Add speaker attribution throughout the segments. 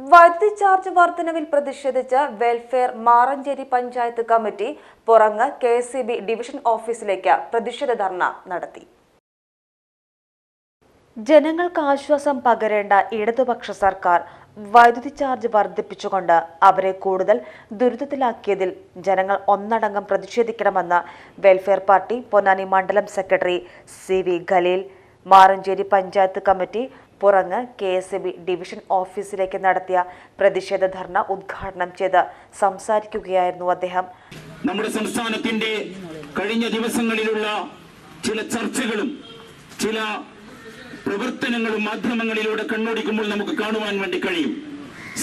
Speaker 1: വൈദ്യുതി ചാർജ് വർധനവിൽ പ്രതിഷേധിച്ച് welfare Maranchery panchayat committee Purangu K division ഓഫീസിലേക്ക് പ്രതിഷേധ ധർണ നടത്തി. ജനങ്ങൾക്ക് ആശ്വാസം പകരേണ്ട ഇടതുപക്ഷ സർക്കാർ വൈദ്യുതി ചാർജ് വർദ്ധിപ്പിച്ചുകൊണ്ട് അവരെ കൂടുതൽ ദുരിതത്തിലാക്കിയതിൽ ജനങ്ങൾ ഒന്നടങ്കം പ്രതിഷേധിക്കണമെന്ന് വെൽഫെയർ പാർട്ടി പൊന്നാനി മണ്ഡലം secretary C V Khaleel Maranchery panchayat committee Purangu K S B division ഓഫീസിലേക്ക് നടത്തിയ പ്രതിഷേധ ധർണ ഉദ്ഘാടനം ചെയ്ത് സംസാരിക്കുകയായിരുന്നു അദ്ദേഹം.
Speaker 2: നമ്മുടെ സംസ്ഥാനത്തിന്റെ കഴിഞ്ഞ ദിവസങ്ങളിലുള്ള ചില ചർച്ചകളും ചില പ്രവർത്തനങ്ങളും മാധ്യമങ്ങളിലൂടെ കണ്ണോടിക്കുമ്പോൾ നമുക്ക് കാണുവാൻ വേണ്ടി കഴിയും.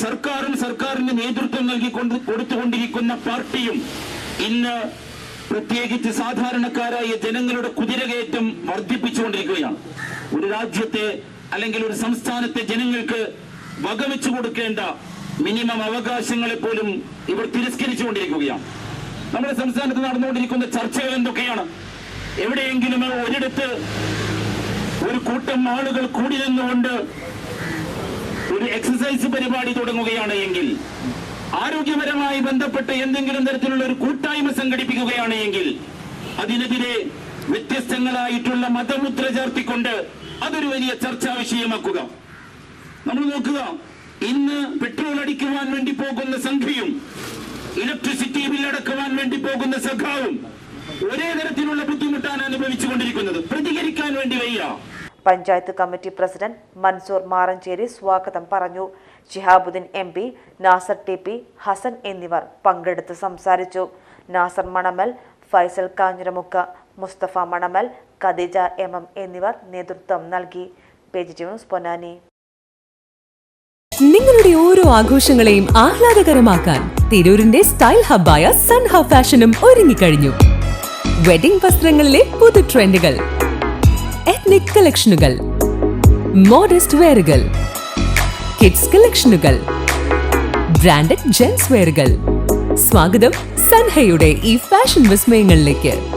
Speaker 2: സർക്കാരും സർക്കാരിന് നേതൃത്വം നൽകി കൊടുത്തുകൊണ്ടിരിക്കുന്ന പാർട്ടിയും ഇന്ന് പ്രത്യേകിച്ച് സാധാരണക്കാരായ ജനങ്ങളുടെ കുതിരകയറ്റം വർദ്ധിപ്പിച്ചുകൊണ്ടിരിക്കുകയാണ്. ഒരു രാജ്യത്തെ അല്ലെങ്കിൽ ഒരു സംസ്ഥാനത്തെ ജനങ്ങൾക്ക് വകവെച്ചു കൊടുക്കേണ്ട മിനിമം അവകാശങ്ങളെ പോലും ഇവർ തിരസ്കരിച്ചുകൊണ്ടിരിക്കുകയാണ്. നമ്മുടെ സംസ്ഥാനത്ത് നടന്നുകൊണ്ടിരിക്കുന്ന ചർച്ചകൾ എന്തൊക്കെയാണ്? എവിടെയെങ്കിലും ഒരിടത്ത് ഒരു കൂട്ടം ആളുകൾ കൂടി നിന്നുകൊണ്ട് ഒരു എക്സസൈസ് പരിപാടി തുടങ്ങുകയാണ് എങ്കിൽ ആരോഗ്യപരമായി ബന്ധപ്പെട്ട് എന്തെങ്കിലും തരത്തിലുള്ള ഒരു കൂട്ടായ്മ സംഘടിപ്പിക്കുകയാണ് എങ്കിൽ അതിനെതിരെ വ്യത്യസ്തങ്ങളായിട്ടുള്ള മതമുദ്ര ചേർത്തിക്കൊണ്ട് അതൊരു വലിയ ചർച്ചാ വിഷയമാക്കുക. നമ്മൾ നോക്കുക ഇന്ന് പെട്രോൾ അടിക്കുവാൻ വേണ്ടി പോകുന്ന സംഖ്യയും ഇലക്ട്രിസിറ്റി ബില്ലടക്കുവാൻ വേണ്ടി പോകുന്ന സഖാവും ഒരേ തരത്തിലുള്ള ബുദ്ധിമുട്ടാണ് അനുഭവിച്ചുകൊണ്ടിരിക്കുന്നത്. പ്രതികരിക്കാൻ വേണ്ടി വയ്യ.
Speaker 1: പഞ്ചായത്ത് കമ്മിറ്റി പ്രസിഡന്റ് മൻസൂർ മാറഞ്ചേരി സ്വാഗതം പറഞ്ഞു. Shihabuddin M P Nasser T P Hasan എന്നിവർ പങ്കെടുത്ത് സംസാരിച്ചു. നാസർ മണമൽ ഫൈസൽ കാഞ്ഞിരമുക്ക മുസ്തഫ മണമൽ ഖദീജ എം എം എന്നിവർ നേതൃത്വം നൽകി. Page news Ponnani.
Speaker 3: നിങ്ങളുടെ ഓരോ ആഘോഷങ്ങളെയും ആഹ്ലാദകരമാക്കാൻ തിരൂരിന്റെ സ്റ്റൈൽ ഹബ്ബായ സൺ ഹബ് ഫാഷനും ഒരുങ്ങിക്കഴിഞ്ഞു. വെഡിംഗ് വസ്ത്രങ്ങളിലെ പുതു ട്രെൻഡുകൾ എത്നിക് കളക്ഷനുകൾ മോഡസ്റ്റ് വെയറുകൾ കിഡ്സ് കളക്ഷനുകൾ ബ്രാൻഡഡ് ജെൻസ് വെയറുകൾ സ്വാഗതം സൻഹയുടെ ഈ ഫാഷൻ വിസ്മയങ്ങളിലേക്ക്.